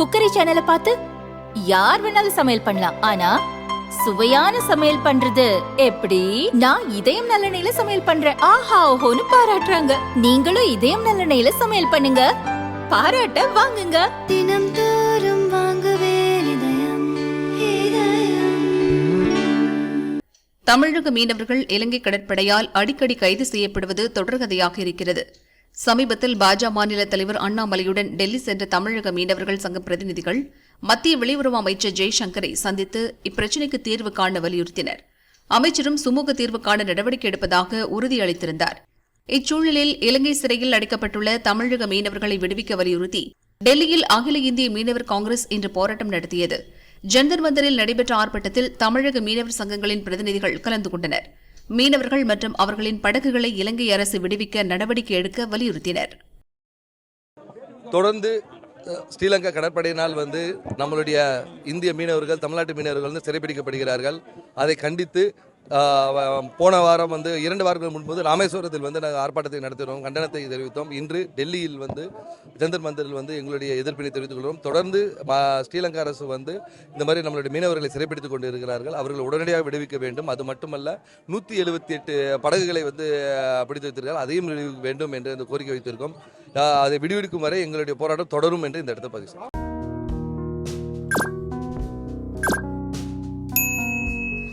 Cookery சேனலை பார்த்து யார் வேணாலும் சமையல் பண்ணலாம். ஆனா சுவையான சமையல் பண்றது எப்படி? நான் இதயம் நல்லெண்ணெயில சமையல் பண்றேன். ஆஹா ஓஹோன்னு பாராட்டுறாங்க. நீங்களும் இதயம் நல்லெண்ணெயில சமையல் பண்ணுங்க. பாராட்ட வாங்குங்க. தினம் தோறும் வாங்குவே இதயம் இதயம். தமிழக மீனவர்கள் இலங்கை கடற்படையால் அடிக்கடி கைது செய்யப்படுவது தொடர்கதையாக இருக்கிறது. சமீபத்தில் பாஜக மாநில தலைவர் அண்ணாமலையுடன் டெல்லி சென்ற தமிழக மீனவர்கள் சங்க பிரதிநிதிகள் மத்திய வெளியுறவு அமைச்சர் ஜெய்சங்கரை சந்தித்து இப்பிரச்சினைக்கு தீர்வு காண வலியுறுத்தினர். அமைச்சரும் சுமூக தீர்வு காண நடவடிக்கை எடுப்பதாக உறுதியளித்திருந்தார். இச்சூழலில் இலங்கை சிறையில் அடைக்கப்பட்டுள்ள தமிழக மீனவர்களை விடுவிக்க வலியுறுத்தி டெல்லியில் அகில இந்திய மீனவர் காங்கிரஸ் இன்று போராட்டம் நடத்தியது. ஜந்தர் மந்தரில் நடைபெற்ற ஆர்ப்பாட்டத்தில் தமிழக மீனவர் சங்கங்களின் பிரதிநிதிகள் கலந்து கொண்டனர். மீனவர்கள் மற்றும் அவர்களின் படகுகளை இலங்கை அரசு விடுவிக்க நடவடிக்கை எடுக்க வலியுறுத்தினர். தொடர்ந்து ஸ்ரீலங்கா கடற்படையினால் வந்து நம்மளுடைய இந்திய மீனவர்கள் தமிழ்நாட்டு மீனவர்கள் வந்து சிறைப்பிடிக்கப்படுகிறார்கள். அதை கண்டித்து போன வாரம் வந்து இரண்டு வாரங்கள் முன்பு ராமேஸ்வரத்தில் வந்து நாங்கள் ஆர்ப்பாட்டத்தை நடத்தினோம் கண்டனத்தை தெரிவித்தோம். இன்று டெல்லியில் வந்து ஜந்தர் மந்திரில் வந்து எங்களுடைய எதிர்ப்பினை தெரிவித்துக் கொள்கிறோம் தொடர்ந்து ஸ்ரீலங்கா அரசு வந்து இந்த மாதிரி நம்மளுடைய மீனவர்களை சிறைப்பிடித்துக் கொண்டு இருக்கிறார்கள் அவர்கள் உடனடியாக விடுவிக்க வேண்டும். அது மட்டுமல்ல நூற்றி எழுபத்தி எட்டு படகுகளை வந்து பிடித்து வைத்திருக்கிறார் அதையும் விடுவிக்க வேண்டும் என்று இந்த கோரிக்கை வைத்திருக்கோம். அதை விடுவிக்கும் வரை எங்களுடைய போராட்டம் தொடரும் என்று இந்த இடத்தை பதிவு